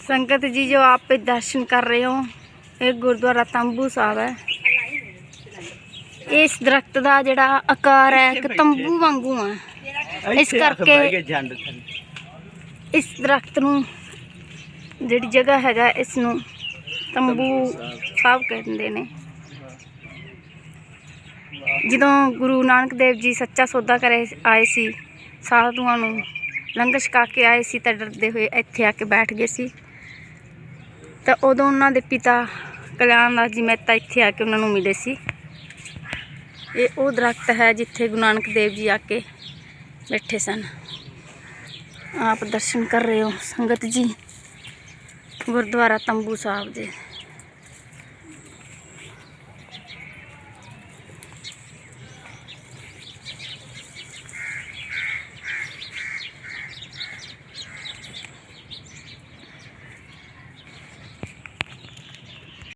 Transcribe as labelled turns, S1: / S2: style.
S1: संगत जी जो आप पे दर्शन कर रहे हो ਇਹ ਗੁਰਦੁਆਰਾ ਤੰਬੂ ਸਾਹਿਬ ਹੈ ਇਸ ਦਰਖਤ ਦਾ ਜਿਹੜਾ ਆਕਾਰ ਹੈ ਇੱਕ ਤੰਬੂ ਵਾਂਗੂ ਹੈ ਇਸ ਕਰਕੇ
S2: ਜੰਡ ਥੱਲੇ
S1: ਇਸ ਦਰਖਤ ਨੂੰ ਜਿਹੜੀ ਜਗ੍ਹਾ ਹੈਗਾ ਇਸ ਨੂੰ ਤੰਬੂ ਸਾਹਿਬ ਕਹਿੰਦੇ ਨੇ ਜਦੋਂ ਗੁਰੂ ਨਾਨਕ ਦੇਵ ਜੀ ਸੱਚਾ ਸੌਦਾ ਕਰੇ ਆਏ ਸੀ ਸਾਧੂਆਂ ਨੂੰ ਲੰਗਰ ਛਕਾ ਕੇ ਆਏ ਸੀ ਤਾਂ ਡਰਦੇ ਹੋਏ ਇੱਥੇ ਆ ਕੇ ਬੈਠ ਗਏ ਸੀ। ਤਾਂ ਉਦੋਂ ਉਹਨਾਂ ਦੇ ਪਿਤਾ ਕਲਿਆਣ ਦਾਸ ਜੀ ਮਹਿਤਾ ਇੱਥੇ ਆ ਕੇ ਉਹਨਾਂ ਨੂੰ ਮਿਲੇ ਸੀ। ਇਹ ਉਹ ਦਰਖਤ ਹੈ ਜਿੱਥੇ ਗੁਰੂ ਨਾਨਕ ਦੇਵ ਜੀ ਆ ਕੇ ਬੈਠੇ ਸਨ। ਆਪ ਦਰਸ਼ਨ ਕਰ ਰਹੇ ਹੋ ਸੰਗਤ ਜੀ, ਗੁਰਦੁਆਰਾ ਤੰਬੂ ਸਾਹਿਬ ਦੇ।